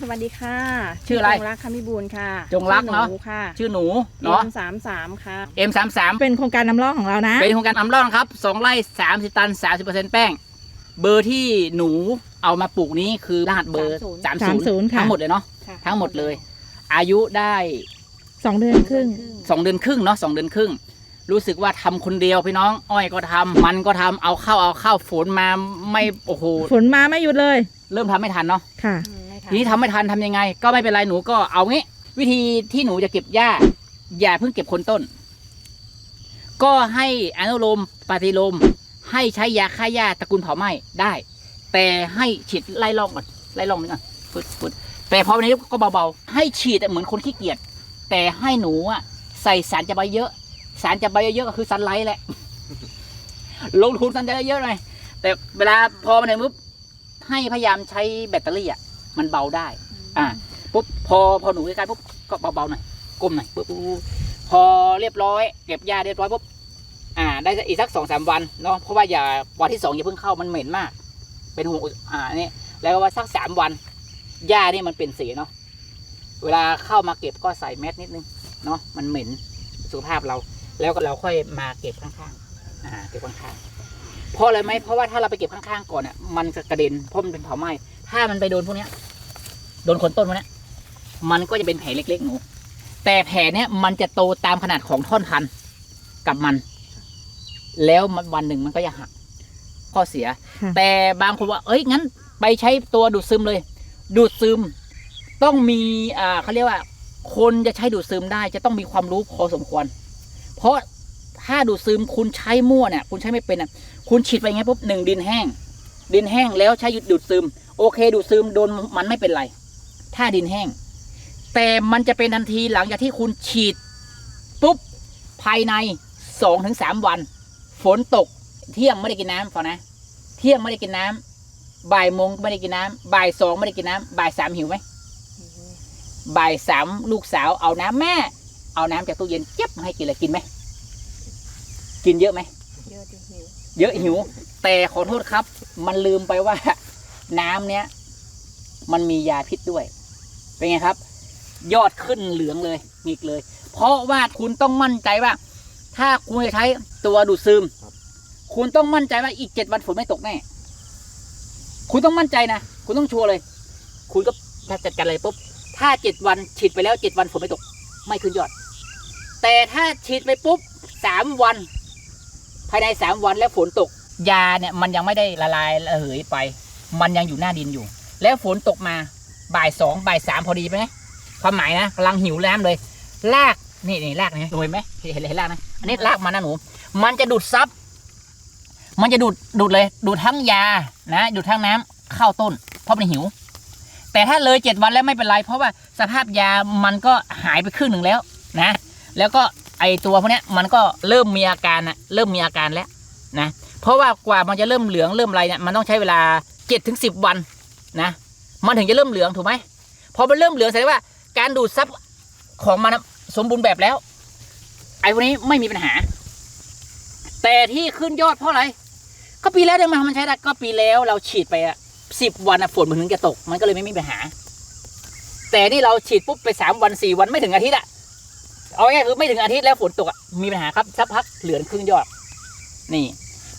สวัสดีค่ะชื่ออะไรจงรักคำพิบูลย์ค่ะ จงรักเนอะชื่อหค่ะ ชื่อหนูเนาะเสามสามค่ะ M33 เป็นโครงการนำร่องของเรานะ เป็นโครงการอำร่องครับสองไร่สามสิบตันสามสิบเปอร์เซ็นต์แป้ง เบอร์ที่หนูเอามาปลูกนี้คือรหัสเบอร์สามศูนย์30ค่ะทั้งหมดเลยเนาะค่ะทั้งหมดเลย อายุได้สองเดือนครึ่งสองเดือนครึ่งเนาะสองเดือนครึ่ง รู้สึกว่าทำคนเดียวพี่น้อง อ้อยก็ทำมันก็ทำเอาเข้าเอาเข้าฝนมาไม่โอ้โหฝนมาไม่หยุดเลย เริ่มทำไม่ทันเนาะค่ะอืมไม่ ทีนี้ทำไม่ทันทำยังไง ก็ไม่เป็นไรหนูก็เอางี้ วิธีที่หนูจะเก็บหญ้าอย่าเพิ่งเก็บคนต้น ก็ให้อนุโลมปฏิโลมให้ใช้ยาฆ่าหญ้าตระกูลเผาไหม้ได้ แต่ให้ฉีดไล่ล่องก่อนไล่ล่องนี่ก่อนฟึดฟึดแต่พอวันนี้ก็เบาๆให้ฉีดเหมือนคนขี้เกียจแต่ให้หนูอะใส่สารจะใบเยอะ สารจะใบเยอะก็คือซันไลท์แหละ ลงทุนซันจะเยอะหน่อยแต่เวลาพอมันถึงปุ๊บให้พยายามใช้แบตเตอรี่อะ มันเบาได้ อ่าปุ๊บพอพอหนูใกล้ๆปุ๊บก็เบาๆหน่อยก้มหน่อยปุ๊บปุ๊บปุ๊บพอเรียบร้อย เก็บยาเรียบร้อยปุ๊บอ่า ได้อีกสักสองสามวันเนาะเพราะว่าอย่าวันที่สองอย่าเพิ่งเข้ามันเหม็นมาก เป็นห่วงอุอ่านี่แล้วก็ว่าสักสามวันยานี่มันเป็นสีเนาะเวลาเข้ามาเก็บก็ใส่แมสนิดนึงเนาะมันเหม็นสุขภาพเรา แล้วก็เราค่อยมาเก็บข้างๆอ่าเก็บข้างๆเพราะอะไรไหมเพราะว่าถ้าเราไปเก็บข้างๆก่อนอะมันจะกระเด็นเพราะมันเป็นเผาไหม้ถ้ามันไปโดนพวกเนี้ย โดนคนต้นพวกเนี้ยมันก็จะเป็นแผลเล็กๆหนู แต่แผลเนี้ยมันจะโตตามขนาดของท่อนพันธุ์กับมัน แล้วมันวันหนึ่งมันก็จะหักข้อเสียค่ะแต่บางคนว่า เอ้ยงั้น ไปใช้ตัวดูดซึมเลย ดูดซึม ต้องมีอ่าเขาเรียกว่า คนจะใช้ดูดซึมได้ จะต้องมีความรู้พอสมควร เพราะถ้าดูดซึมคุณใช้มั่วเนี่ย คุณใช้ไม่เป็นอะ คุณฉีดไปไงปุ๊บหนึ่งดินแห้ง ดินแห้งแล้วใช้ดูดซึม โอเค ดูดซึมโดนมันไม่เป็นไร ถ้าดินแห้ง แต่มันจะเป็นทันทีหลังจากที่คุณฉีด ปุ๊บ ภายในสองถึงสามวัน ฝนตก เที่ยงไม่ได้กินน้ำฟังนะ เที่ยงไม่ได้กินน้ำบ่ายโมงไม่ได้กินน้ำบ่ายสองไม่ได้กินน้ำบ่ายสามหิวไหมบ่ายสามลูกสาวเอาน้ำแม่ เอาน้ำจากตู้เย็นเจ็บมาให้กินเลยกินไหมกินเยอะไหมเยอะหิวเยอะหิว แต่ขอโทษครับ มันลืมไปว่าน้ำเนี้ยมันมียาพิษด้วย เป็นไงครับ ยอดขึ้นเหลืองเลยงีกเลย เพราะว่าคุณต้องมั่นใจว่า ถ้าคุณจะใช้ตัวดูดซึมคุณต้องมั่นใจว่าอีกเจ็ดวันฝนไม่ตกแน่ คุณต้องมั่นใจนะ คุณต้องชัวร์เลย คุณก็ถ้าจัดการเลยปุ๊บ ถ้าเจ็ดวันฉีดไปแล้วเจ็ดวันฝนไม่ตก ไม่ขึ้นยอด แต่ถ้าฉีดไปปุ๊บสามวัน ภายในสามวันแล้วฝนตก ยาเนี่ยมันยังไม่ได้ละลายระเหยไป มันยังอยู่หน้าดินอยู่ แล้วฝนตกมา บ่ายสองบ่ายสามพอดีไหมความหมายนะกำลังหิวน้ำเลยลากนี่นี่ลากนี่เห็นไหมเห็นเห็นเลากนะอันนี้ลากมันะหนู มันจะดูดซับมันจะดูดดูดเลย ดูดทั้งยานะดูดทั้งน้ำเข้าต้น เพราะมันหิว แต่ถ้าเลยเจ็ดวันแล้วไม่เป็นไร เพราะว่าสภาพยามันก็หายไปครึ่งหนึ่งแล้วนะ แล้วก็ไอตัวพวกนี้มันก็เริ่มมีอาการนะเริ่มมีอาการแล้วนะเพราะว่ากว่ามันจะเริ่มเหลืองเริ่มอะไรเนี่ยมันต้องใช้เวลาเจ็ดถึงสิบวันนะ มันถึงจะเริ่มเหลืองถูกไหมพอมันเริ่มเหลืองแสดงว่า การดูดซับของมันสมบูรณ์แบบแล้ว ไอ้พวกนี้ไม่มีปัญหา แต่ที่ขึ้นยอดเพราะอะไร ก็ปีแล้วเดี๋ยมันมันใช้ได้ก็ปีแล้วเราฉีดไปอะสิบวันอะฝนมันถึงจะตก มันก็เลยไม่มีปัญหา แต่นี่เราฉีดปุ๊บไปสามวันสี่วันไม่ถึงอาทิตย์อะเอาง่ายๆคือไม่ถึงอาทิตย์แล้วฝนตกมีปัญหาครับสักพักเหลืองขึ้นยอด นี่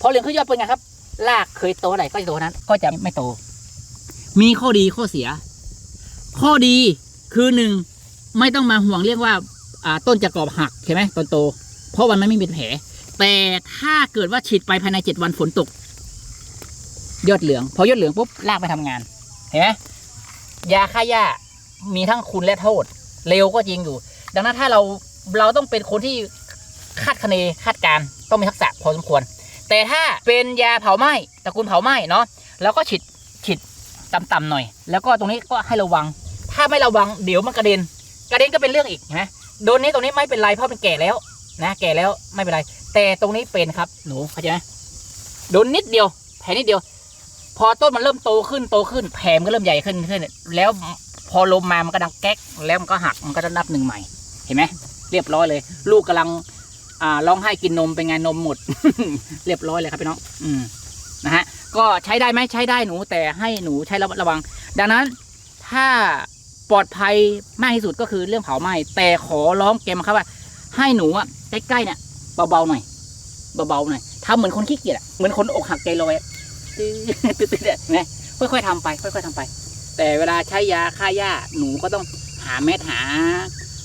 พอเหลืองขึ้นยอดเป็นไงครับรากเคยโตเท่าไหร่ก็จะโตนั้น ก็จะไม่โต มีข้อดีข้อเสีย ข้อดีคือหนึ่งไม่ต้องมาห่วงเรียกว่าอ่าต้นจะกรอบหักใช่ไหมตอนโต เพราะวันมันไม่เป็นแผล แต่ถ้าเกิดว่าฉีดไปภายในเจ็ดวันฝนตก ยอดเหลือง พอยอดเหลืองปุ๊บรากไปทำงานเห็นไหมยาฆ่าหญ้ามีทั้งคุณและโทษ เร็วก็จริงอยู่ ดังนั้นถ้าเราเราต้องเป็นคนที่คาดคะเนคาดการต้องมีทักษะพอสมควร แต่ถ้าเป็นยาเผาไหม้ตระกูลเผาไหม้เนาะเราก็ฉีดฉีด ต่ำๆหน่อย แล้วก็ตรงนี้ก็ให้ระวัง ถ้าไม่ระวังเดี๋ยวมันกระเด็น กระเด็นก็เป็นเรื่องอีกนไหมโดนนี้ตรงนี้ไม่เป็นไรเพราะมันแก่แล้วนะแก่แล้วไม่เป็นไร แต่ตรงนี้เป็นครับหนูเข้าใจไหมโดนนิดเดียวแผลนิดเดียว พอต้นมันเริ่มโตขึ้นโตขึ้นแผลมันก็เริ่มใหญ่ขึ้นขึ้น แล้วพอลมมามันก็ดังแก๊ก แล้วมันก็หักมันก็จะนับหนึ่งใหม่ เห็นไหมเรียบร้อยเลย ลูกกำลังอ่าร้องไห้กินนมเป็นไงนมหมด เรียบร้อยเลยครับพี่น้อง อืมนะฮะ ก็ใช้ได้ไหมใช้ได้หนูแต่ให้หนูใช้ระมัดระวัง ดังนั้นถ้าปลอดภัยมากที่สุดก็คือเรื่องเผาไหม้แต่ขอร้องแกมาครับว่า ให้หนูอะใกล้ๆเนี่ยเบาๆหน่อยเบาๆหน่อยทำเหมือนคนขี้เกียจอะเหมือนคนอกหักใจลอยอะตื้อๆเนไหมค่อยๆทำไป ค่อย ๆทำไป แต่เวลาใช้ยาฆ่าหญ้าหนูก็ต้องหาแมสหา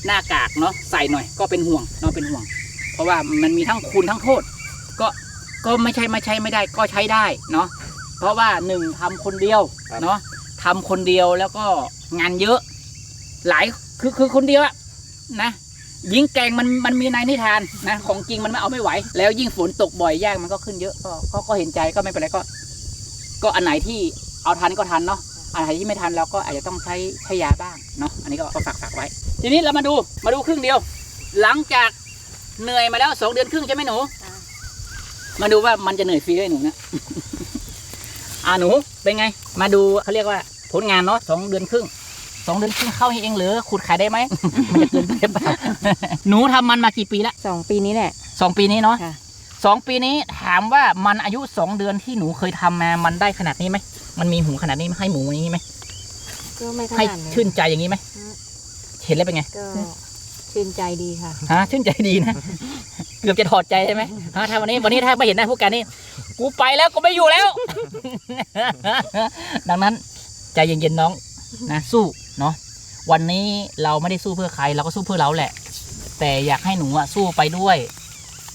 หน้ากากเนาะใส่หน่อยก็เป็นห่วงเนาะเป็นห่วง เพราะว่ามันมีทั้งคุณทั้งโทษ ก็ก็ไม่ใช่ไม่ใช่ไม่ได้ก็ใช้ได้เนาะเพราะว่าหนึ่งทำคนเดียวครับ เนาะทำคนเดียวแล้วก็งานเยอะ หลายคือคือคนเดียวอะนะยิงแกงมันมันมีในนิทานนะของจริงมันไม่เอาไม่ไหว แล้วยิ่งฝนตกบ่อยยากมันก็ขึ้นเยอะก็ก็ก็เห็นใจก็ไม่เป็นไรก็ ก็อันไหนที่เอาทันก็ทันเนาะอันไหนที่ไม่ทันเราก็อาจจะต้องใช้ใช้ยาบ้างเนาะอันนี้ก็ก็ฝากฝากไว้ ทีนี้เรามาดูมาดูครึ่งเดียว หลังจากเหนื่อยมาแล้วสองเดือนครึ่งใช่ไหมหนูค่ะ มาดูว่ามันจะเหนื่อยฟรีได้หนูนะอ่าหนูเป็นไง มาดูเขาเรียกว่าผลงานเนาะสองเดือนครึ่งสองเดือนครึ่งเข้าให้เองเหรือขุดขายได้ไหมมันจะเกินไปหรือเปล่าหนูทำมันมากี่ปีละสองปีนี้แหละสองปีนี้เนาะค่ะสองปีนี้ถามว่ามันอายุสองเดือนที่หนูเคยทำมา มันได้ขนาดนี้ไหมมันมีหูขนาดนี้ไหมให้หมูอย่างนี้ไหมก็ไม่ขให้นาดนี้ชื่นใจอย่างนี้ไหมอืมเห็นแล้วเป็นไงก็ ชื่นใจดีค่ะ ฮะชื่นใจดีนะ เกือบจะถอดใจใช่ไหมฮะถ้าวันนี้วันนี้ถ้าไม่เห็นหน้าผู้การนี่กูไปแล้วกูไม่อยู่แล้ว ดังนั้นใจเย็นๆน้องนะสู้เนาะวันนี้เราไม่ได้สู้เพื่อใครเราก็สู้เพื่อเราแหละ แต่อยากให้หนูอะสู้ไปด้วย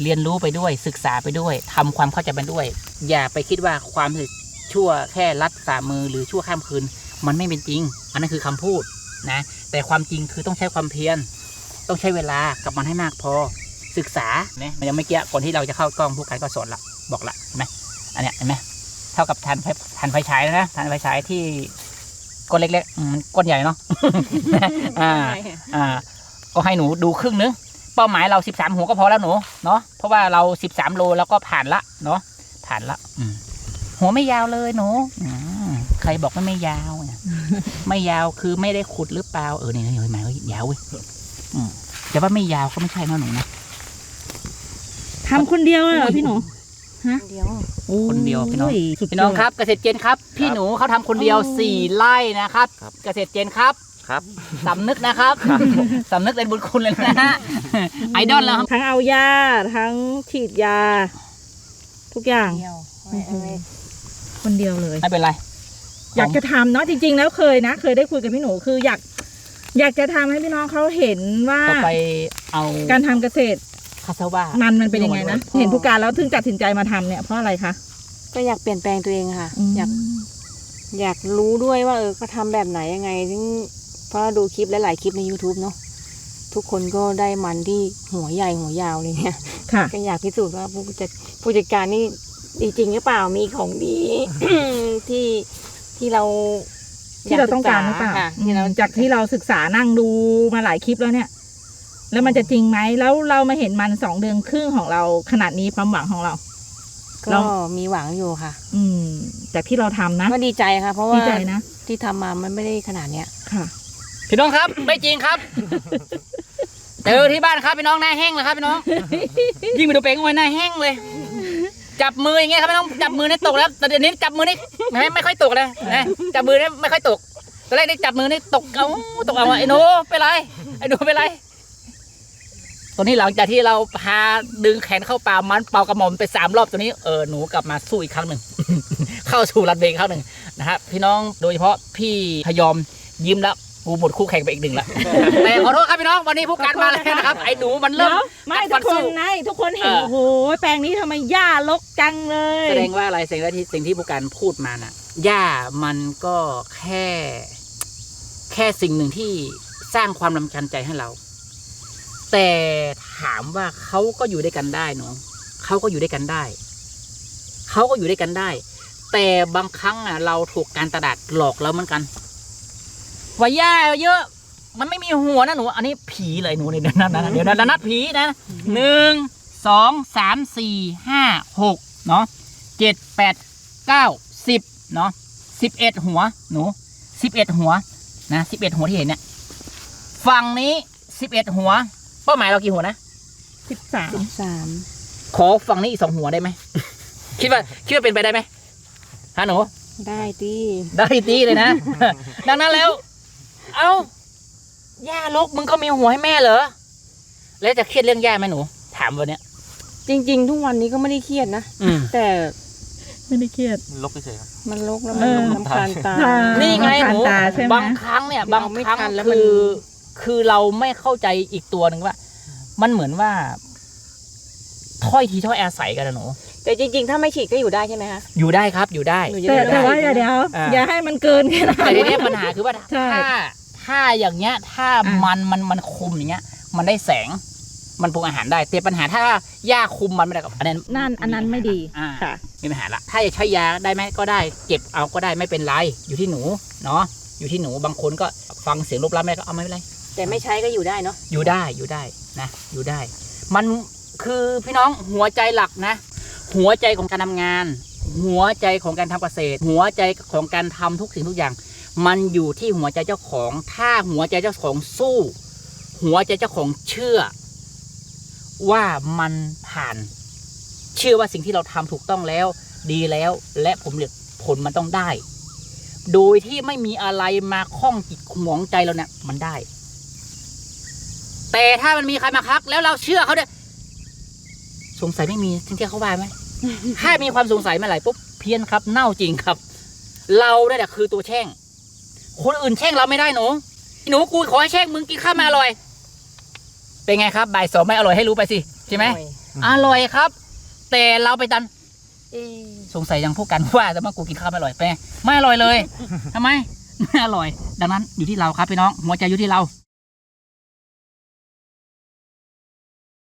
เรียนรู้ไปด้วยศึกษาไปด้วยทำความเข้าใจไปด้วย อย่าไปคิดว่าความรู้สึกชั่วแค่รัดฝ่ามือหรือชั่วข้ามคืน มันไม่เป็นจริง อันนั้นคือคำพูดนะ แต่ความจริงคือต้องใช้ความเพียร ต้องใช้เวลากับมันให้มากพอศึกษาเนี่ยมันยังไม่เกี้ยก่อนที่เราจะเข้ากล้องผู้การก็สอนละบอกละเห็นไหมอันเนี้ยเห็นไหมเท่ากับทานไฟทานไฟฉายแล้วนะทานไฟฉายที่ก้อนเล็กๆอืมมันก้อนใหญ่เนาะอ่าอ่าก็ให้หนูดูครึ่งนึงเป้าหมายเราสิบสามหัวก็พอแล้วหนูเนาะเพราะว่าเราสิบสามโลแล้วก็ผ่านละเนาะผ่านละอืมหัวไม่ยาวเลยหนูอืมใครบอกว่าไม่ยาวเนี่ยไม่ยาวคือไม่ได้ขุดหรือเปล่าเออนี่เฮ้ยหมายว่ายาวเว้ยอืม แต่ว่าไม่ยาวก็ไม่ใช่นะหนูนะทำคนเดียวเลยเหรอพี่หนูเดียวคนเดียวพี่น้องโยสุดยดพี่น้องครับ เกษตรเจนครับ พี่หนูเขาทำคนเดียวโอ้สี่ไร่นะครับครับ เกษตรเจนครับครับสำนึกนะครับสำนึกเป็นบุญคุณเลยนะฮะไอดอลแล้วครับทั้งเอายาทั้งฉีดยา ทุกอย่างเดียวไม่ไม่คนเดียวเลยไม่เป็นไรอยากจะทำเนาะจริง ๆ แล้วเคยนะ เคยได้คุยกับพี่หนูคืออยาก อยากจะทำให้พี่น้องเขาเห็นว่าก็ไปเอาการทำเกษตรคาซาว่ามันมันเป็นยังไงนะพี่หนูเห็นผู้การแล้วถึงตัดสินใจมาทำเนี่ยเพราะอะไรคะก็อยากเปลี่ยนแปลงตัวเองค่ะมอยากอยากรู้ด้วยว่าเออเขาทำแบบไหนยังไงซึ่งเพราะเราดูคลิปหลายๆคลิปใน YouTube เนาะทุกคนก็ได้มันที่หัวใหญ่หัวยาวเลยเนี่ยค่ะ ก็อยากพิสูจน์ว่าผู้จัดผู้จัดการนี่ดีจริงหรือเปล่ามีของดี ที่ที่เรา ที่เราต้องการหรือเปล่าค่ะที่เรา อืมจากที่เราศึกษานั่งดูมาหลายคลิปแล้วเนี่ย แล้วมันจะจริงไหมแล้วเรามาเห็นมันสองเดือนครึ่งของเราขนาดนี้ความหวังของเราก็มีหวังอยู่ค่ะ อืม จากที่เราทำนะก็ดีใจค่ะ เพราะดีว่าใจนะที่ทำมามันไม่ได้ขนาดเนี้ย ค่ะ พี่น้องครับ ไม่จริงครับ เจอที่บ้านครับพี่น้องหน้าแห้งเลยครับพี่น้อง ยิ่งไปดูเป้งไว้หน้าแห้งเลย จับมืออย่างเงี้ยครับพี่น้องจับมือนี่ตกแล้วแต่เดี๋ยวนี้จับมือนี่ไม่ไม่ค่อยตกเลยนะจับมือนี่ไม่ค่อยตกตอนแรกได้จับมือนี่ตกเอาตกเอาไอ้หนูเป็นไรไอ้หนูเป็นไรตอนนี้หลังจากที่เราพาดึงแขนเข้าป่ามันเป่ากระหม่อมไปสามรอบตัวนี้เออหนูกลับมาสู้อีกครั้งหนึ่งเข้าสู่รันเบรกครั้งหนึ่งนะครับพี่น้องโดยเฉพาะพี่พยอมยิ้มแล้ว กูหมดคู่แข่งไปอีกหนึ่งละ แต่ขอโทษครับพี่น้องวันนี้ผู้การมาแล้วนะครับ ไอ้หนูมันเริ่มไม่กัดทุฟักคนสู้นะทุกคนเห็นเออ โอ้โหแปลงนี้ทำไมหญ้ารกจังเลยแสดงว่าอะไรแสดงว่าที่สิ่งที่ผู้การพูดมาน่ะหญ้ามันก็แค่ แค่สิ่งหนึ่งที่สร้างความรำคาญใจให้เรา แต่ถามว่าเขาก็อยู่ด้วยกันได้เนาะเขาก็อยู่ด้วยกันได้เขาก็อยู่ด้วยกันได้ แต่บางครั้งอะ เราถูกการตลาดหลอกเราเหมือนกัน ว่าหญ้าเยอะ มันไม่มีหัวนะหนู อันนี้ผีเลยหนูเนี่ยเดี๋ยวนะเดี๋ยวนะนัดผีนะหนึ่งสองสามสี่ห้าหกเนาะเจ็ดแปดเก้าสิบเนาะสิบเอ็ดหัวหนูสิบเอ็ดหัวนะสิบเอ็ดหัวที่เห็นเนี่ยฝั่งนี้สิบเอ็ดหัว เป้าหมายเรากี่หัวนะสิบสามสิบสามขอฝั่งนี้อีกสองหัวได้ไหม คิดว่าคิดว่าเป็นไปได้ไหมฮะหนูได้ที่ได้ตีเลยนะ ดังนั้นแล้ว เอ้าย่าลกมึงก็มีหัวให้แม่เหรอ แล้วจะเครียดเรื่องย่าไหมหนู ถามวันเนี้ย จริง ๆ ทุกวันนี้ก็ไม่ได้เครียดนะ อืมแต่ไม่ได้เครียดลบเฉยๆครับ มันลกแล้วเอมันอลำคาญตาใช่นี่ไงหนูมันผ่านตาใช่ไหม บางครั้งเนี่ยเราบางไม่ครั้งทันแล้วมัน คือ คือเราไม่เข้าใจอีกตัวหนึ่งว่า มันเหมือนว่า ถ้อยทีถ้อยอาศัยกันนะหนู แต่จริง ๆ ถ้าไม่ฉีดก็อยู่ได้ใช่ไหมคะอยู่ได้ครับ อยู่ได้ หนูจะแต่ได้แต่ว่าได้อย่าเดี๋ยว อ่า อย่าให้มันเกินขนาดแต่ทีนั้นนี้ปัญหาคือว่าใช่ ถ้า ถ้าอย่างเงี้ย ถ้าอะมันมันมันคุมอย่างเงี้ย มันได้แสง มันปรุงอาหารได้แต่ปัญหาถ้าหญ้าคุมมันไม่ได้กับอันนั้นนั่นอันนั้นไม่ดีอ่าค่ะมีปัญหาละถ้าจะใช้ยาได้ไหมก็ได้ เก็บเอาก็ได้ไม่เป็นไรอยู่ที่หนูเนาะอยู่ที่หนูบางคนก็ฟังเสียงรบรับไม่ได้ก็เอาไม่เป็นไรแต่ไม่ใช้ก็อยู่ได้เนาะอยู่ได้อยู่ได้นะ อยู่ได้ มันคือพี่น้องหัวใจหลักนะ หัวใจของการทำงาน หัวใจของการทำเกษตร หัวใจของการทำทุกสิ่งทุกอย่าง มันอยู่ที่หัวใจเจ้าของ ถ้าหัวใจเจ้าของสู้ หัวใจเจ้าของเชื่อ ว่ามันผ่าน เชื่อว่าสิ่งที่เราทำถูกต้องแล้ว ดีแล้ว และผมเหลือผลมันต้องได้ โดยที่ไม่มีอะไรมาข้องจิตหมองใจเราเนี่ยมันได้ แต่ถ้ามันมีใครมาคัก แล้วเราเชื่อเขาเนี่ยสงสัยไม่มีจริงๆเขาว่าไหมถ้ามีความสงสัยเมื่อไหร่ปุ๊บเพี้ยนครับ เน่าจริงครับ เราเนี่ยคือตัวแช่ง คนอื่นแช่งเราไม่ได้หนูหนูกูขอให้แช่งมึงกินข้าวมาอร่อย เป็นไงครับบ่ายสองไม่อร่อยให้รู้ไปสิใช่ไหมโอ้ยอร่อยครับ แต่เราไปดันเอ๊ะสงสัยยังพวกกันว่าแต่ว่ากูกินข้าวไม่อร่อยไปนไงไม่อร่อยเลยทำไมไม่อร่อย ดังนั้นอยู่ที่เราครับพี่น้องหัวใจอยู่ที่เรา